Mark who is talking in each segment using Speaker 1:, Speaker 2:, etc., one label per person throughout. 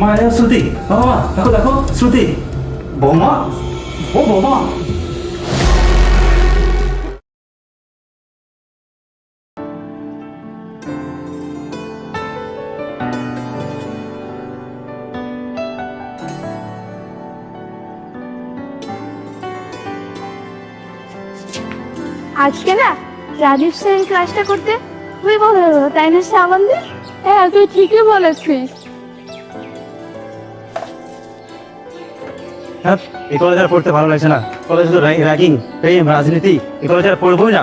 Speaker 1: মা, এ শ্রুতি। বাবা দেখো দেখো, শ্রুতি। বৌমা, ও বৌমা।
Speaker 2: আজকে না রাজীব স্যারের ক্লাসটা করতে খুবই ভালো হলো তাই না শ্রাবণদের হ্যাঁ তুই ঠিকই বলেছিস।
Speaker 1: হ্যাঁ? এই কলেজ আর পড়তে ভালো লাগছে না। কলেজে তো র্যাগিং প্রেম রাজনীতি এই কলেজ আর পড়বোই না।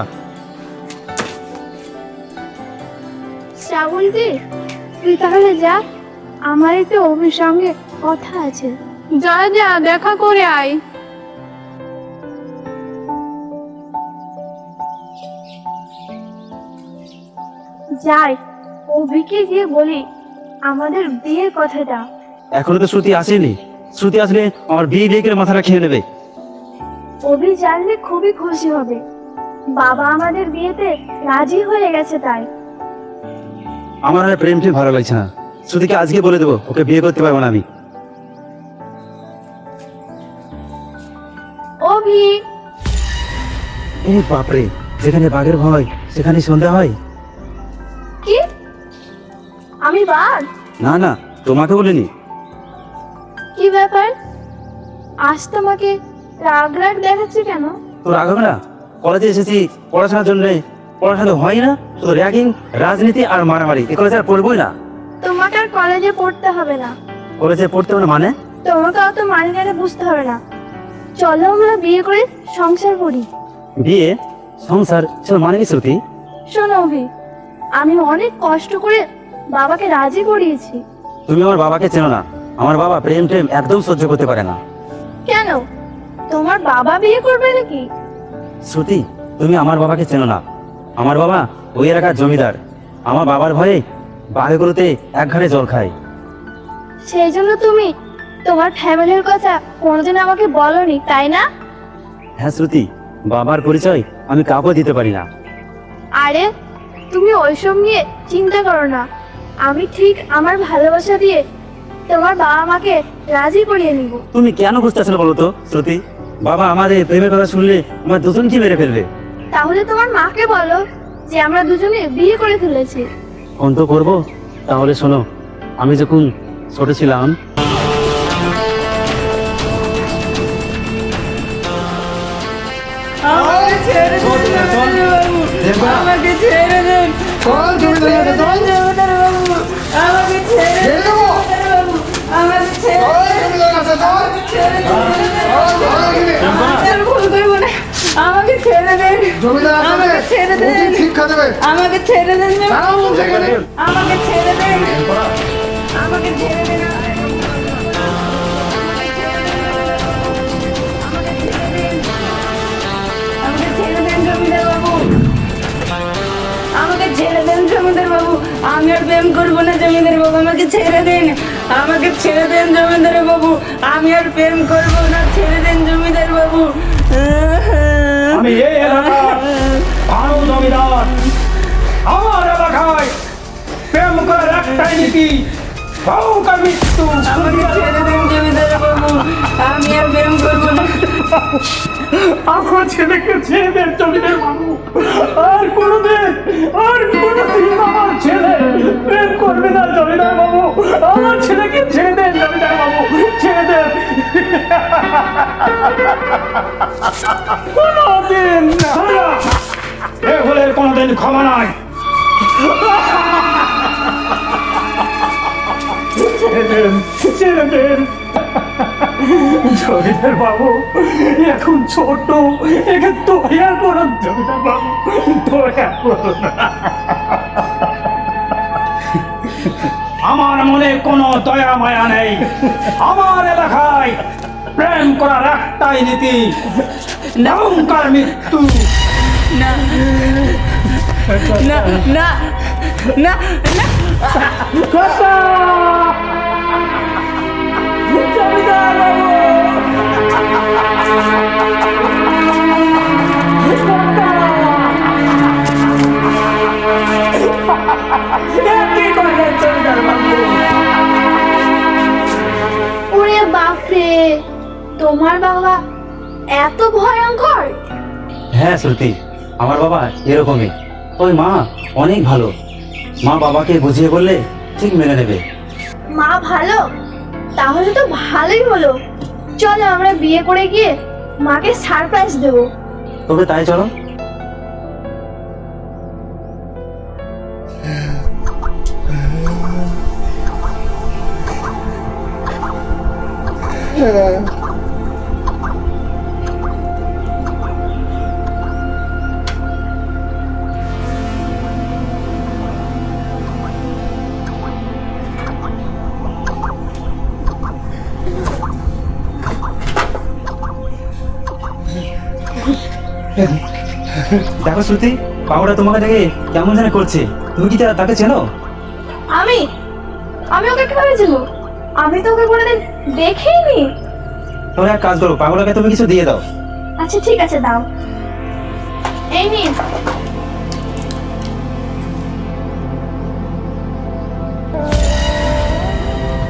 Speaker 2: শ্রাবন্তী তুই তাহলে যা। আমার একটু অভির সঙ্গে কথা আছে। যা যা দেখা করে আয়। যাই অভিকে গিয়ে বলি আমাদের বিয়ের কথাটা।
Speaker 1: এখনও তো শ্রুতি আসেনি। শ্রুতি আসলে আমার বিয়ে বিয়ে করে মাথাটা খেয়ে নেবে।
Speaker 2: অভি জানলে খুবই খুশি হবে। বাবা আমাদের বিয়েতে রাজি হয়ে গেছে তাই।
Speaker 1: আমার আর প্রেম টেম ভালো লাগছে না। শ্রুতিকে আজকে বলে দেবো ওকে বিয়ে করতে পারব না আমি।
Speaker 2: অভি!
Speaker 1: এই বাপরে যেখানে বাঘের ভয় সেখানে সন্ধ্যা হয়।
Speaker 2: কি? আমি বাদ
Speaker 1: না না তোমাকে বলিনি।
Speaker 2: কি ব্যাপার? আজ তোমাকে রাগ রাগ দেখাচ্ছে কেন?
Speaker 1: তো রাগ হবে না? কলেজে এসেছি পড়াশোনার জন্য। পড়াশোনা তো হয় না তো র্যাগিং রাজনীতি আর মারামারি। এ কলেজে আর পড়বোই না।
Speaker 2: তোমাকে আর কলেজে পড়তে হবে না।
Speaker 1: কলেজে পড়তে হবে না মানে?
Speaker 2: তোমাকে অত মানে জানে বুঝতে হবে না। চলো আমরা বিয়ে করে সংসার করি।
Speaker 1: বিয়ে? সংসার? সব মানে কি শ্রুতি?
Speaker 2: শোনো অভি আমি অনেক কষ্ট করে বাবাকে রাজি করিয়েছি।
Speaker 1: তুমি আমার বাবাকে চেনো না। আমার বাবা প্রেম টেম একদম সহ্য করতে পারে না।
Speaker 2: কেন? তোমার বাবা বিয়ে করবে নাকি?
Speaker 1: শ্রুতি তুমি আমার বাবাকে চেনো না। আমার বাবা ওই এলাকার জমিদার। আমার বাবার ভয়ে বাঘেগুলোতে এক ঘাটে জল খায়।
Speaker 2: সেই জন্য তুমি তোমার ফ্যামিলির কথা কোনোদিন আমাকে বলনি তাই না?
Speaker 1: হ্যাঁ শ্রুতি বাবার পরিচয় আমি কাউকে দিতে পারি না।
Speaker 2: আরে তুমি ওইসব নিয়ে চিন্তা করো না। আমি ঠিক আমার ভালোবাসা দিয়ে তোমার বাবা মাকে রাজি করিয়ে নিব।
Speaker 1: তুমি কেন বুঝতেছো না বলো তো শ্রুতি? বাবা আমাদের প্রেমের কথা শুনলে আমার দুজন কি মেরে ফেলবে।
Speaker 2: তাহলে তোমার মাকে বলো যে আমরা দুজনে বিয়ে করে ফেলেছি।
Speaker 1: কোন তো করব। তাহলে শোনো আমি যখন ছোট ছিলাম
Speaker 3: আমাকে ছেড়ে দিন। আমাকে ছেড়ে দেন। আমাকে ছেড়ে দিন। আমাকে ছেড়ে দিন।
Speaker 4: জমিদার
Speaker 3: বাবু আমাকে ছেড়ে দেন জমিদার বাবু আমি আর প্রেম করব না জমিদার বাবু আমাকে ছেড়ে দিন। আমাকে ছেড়ে দেন জমিদার বাবু আমি আর প্রেম করব না ছেড়ে দেন জমিদার বাবু
Speaker 5: আমি এই এলাকার জমিদার। একটাই নীতি সৌকা মৃত্যু
Speaker 3: আমাকে ছেড়ে দেন জমিদার বাবু আমি আর প্রেম করব না।
Speaker 5: আমার ছেলেকে ছেড়ে দেন জমিদার বাবু। আর কোনোদিন আর কোনোদিন আমার ছেলে প্রেম করবে না জমিদার বাবু। আমার ছেলেকে ছেড়ে দেন জমিদার বাবু ছেড়ে দেন কোনোদিন না। এ ভুলের কোনোদিন ক্ষমা নাই। ছেড়ে দেন ছেড়ে দেন জমিদার বাবু এখন ছোট একে দয়া করুন জমিদার বাবু দয়া করুন। আমার মনে কোনো দয়া মায়া নেই। আমার এলাকায় প্রেম করার একটাই নীতি নরঙ্কার মৃত্যু।
Speaker 3: না না না না না।
Speaker 1: শ্রুতি আমার বাবা এরকমই। ওই মা অনেক ভালো। মা বাবাকে বুঝিয়ে বললে ঠিক মেনে নেবে।
Speaker 2: মা ভালো? তাহলে তো ভালোই হলো। চলো আমরা বিয়ে করে গিয়ে মাকে সারপ্রাইজ দেবো।
Speaker 1: তবে তাই চলো। দেখো শ্রুতি বাবাটা তোমাকে দেখে কেমন যেন করছে। তুমি কি তাকে চেনো?
Speaker 2: আমি? আমি ওকে কীভাবে ছিল আমি তো ওকে কোনোদিন দেখিনি।
Speaker 1: তাহলে এক কাজ করো পাগলাকে তুমি কিছু দিয়ে দাও।
Speaker 2: আচ্ছা ঠিক আছে দাও। এই নিন।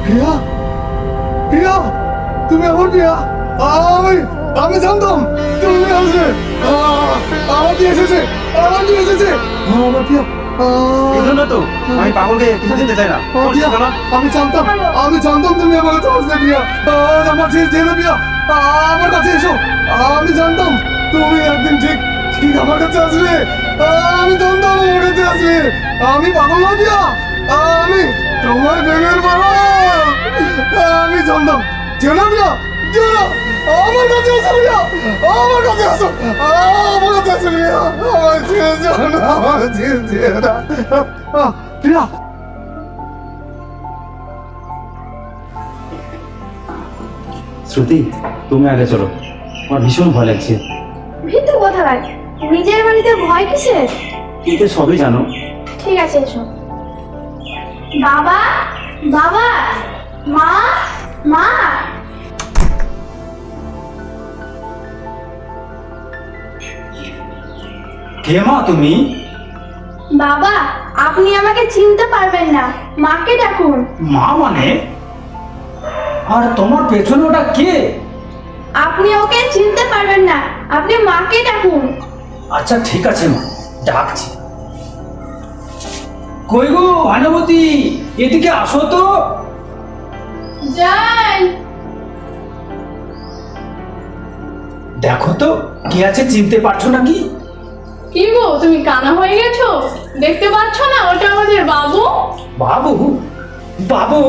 Speaker 4: প্রিয়া? প্রিয়া? তুমি আমার প্রিয়া? আমি আমি জানতাম তুমি আসবে। আহ, আমার দিয়ে এসেছে আমার দিয়ে এসেছে। আমার প্রিয়া
Speaker 1: এই তো আমি পাগলকে কিছু দিতে চাই না।
Speaker 4: আহ, প্রিয়া,
Speaker 1: বলছি,
Speaker 4: আমি জানতাম আমি জানতাম তুমি আমার কাছে আসবে প্রিয়া। আহ, আমার যে জেলে প্রিয়া। আহ, আমার কাছে এসো। আমি জানতাম তুমি একদিন ঠিক ঠিক আমার কাছে আসবে। আমি জানতাম আমার কাছে আসবে। আমি পাগল না প্রিয়া। আমি তোমার প্রেমের আমি জানতাম। জেলে প্রিয়া। আমার কাছে আসো প্রিয়া আমার কাছে আসো আমার কাছে আসো প্রিয়া আমার ছেড়ে যাও না আমার ছেড়ে যেও না প্রিয়া।
Speaker 1: শ্রুতি তুমি আগে চলো। আমার ভীষণ ভয় লাগছে।
Speaker 2: ভিতু কোথায় নিজের বাড়িতে ভয় কিসের?
Speaker 1: তুই তো সবই জানো।
Speaker 2: ঠিক আছে এসো। বাবা বাবা মা মা।
Speaker 1: কে মা তুমি?
Speaker 2: বাবা আপনি আমাকে চিনতে পারবেন না। মাকে ডাকুন।
Speaker 5: মা মানে? আর তোমার পেছনে ওটা কে?
Speaker 2: আপনি ওকে চিনতে পারবেন না। আপনি মাকে ডাকুন।
Speaker 5: আচ্ছা ঠিক আছে মা। ডাকছি। কই গো ভানুমতি? এদিকে আসো তো।
Speaker 2: যাই।
Speaker 5: দেখো তো কে আছে চিনতে পারছ নাকি?
Speaker 6: কি গো তুমি কানা হয়ে গেছো? দেখতে পাচ্ছ না ওটা আমাদের বাবু?
Speaker 5: বাবু? বাবু?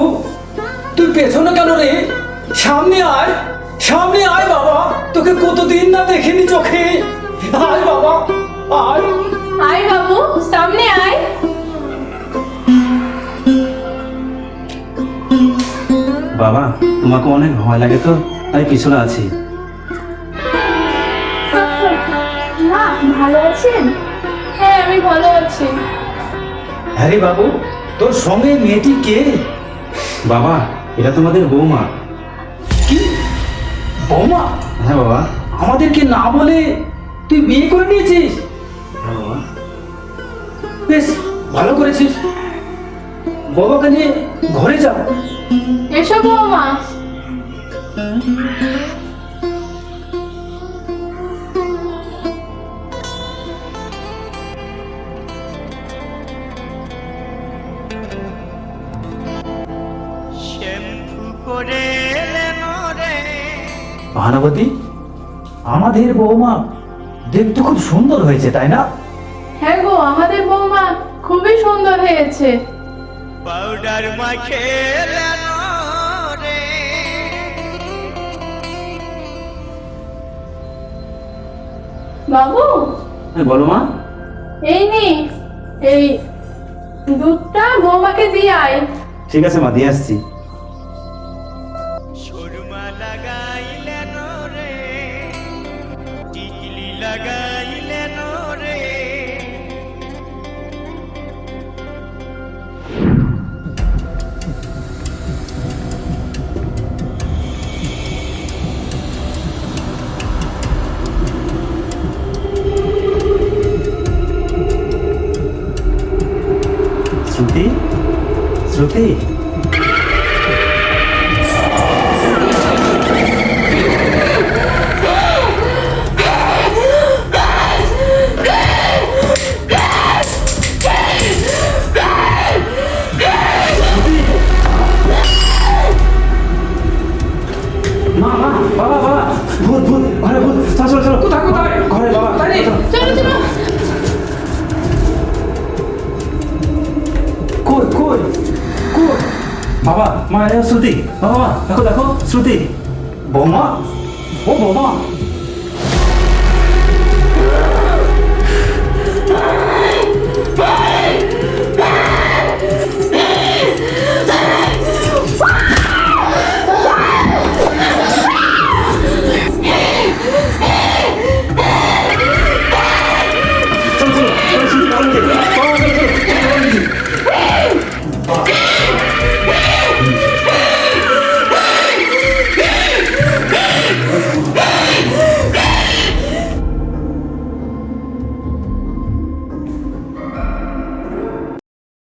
Speaker 5: তুই পেছনে কেন রে? সামনে আয় সামনে আয় বাবা। তোকে কতদিন না দেখিনি চোখে। আয় বাবা আয়।
Speaker 6: আয় বাবু সামনে আয়।
Speaker 1: বাবা তোমাকে অনেক ভয় লাগে তো তাই পিছনে আছি।
Speaker 2: ভালো আছেন?
Speaker 6: হ্যাঁ আমি ভালো আছি।
Speaker 5: হ্যাঁ রে বাবু তোর সঙ্গে মেয়েটি কে?
Speaker 1: বাবা এটা তোমাদের বৌমা।
Speaker 5: কি? বৌমা?
Speaker 1: হ্যাঁ বাবা।
Speaker 5: আমাদেরকে না বলে তুই বিয়ে করে নিয়েছিস?
Speaker 1: হ্যাঁ বাবা।
Speaker 5: বেশ ভালো করেছিস। বাবাকে নিয়ে ঘরে যা
Speaker 6: এসো বৌমা।
Speaker 5: ভানুবতী আমাদের বৌমা দেখতে খুব সুন্দর হয়েছে তাই না?
Speaker 6: হ্যাঁ গো আমাদের বৌমা খুবই সুন্দর হয়েছে।
Speaker 7: পাউডার মাখে
Speaker 6: বাবু?
Speaker 1: হ্যাঁ বলো মা।
Speaker 6: এই নি এই দুধটা বৌমাকে দিয়ে আয়
Speaker 1: ঠিক আছে মা দিয়ে আসছি। শ্রুতি চলো বাবা মা এ শ্রুতি বাবা মা দেখো দেখো শ্রুতি বৌমা ও বৌমা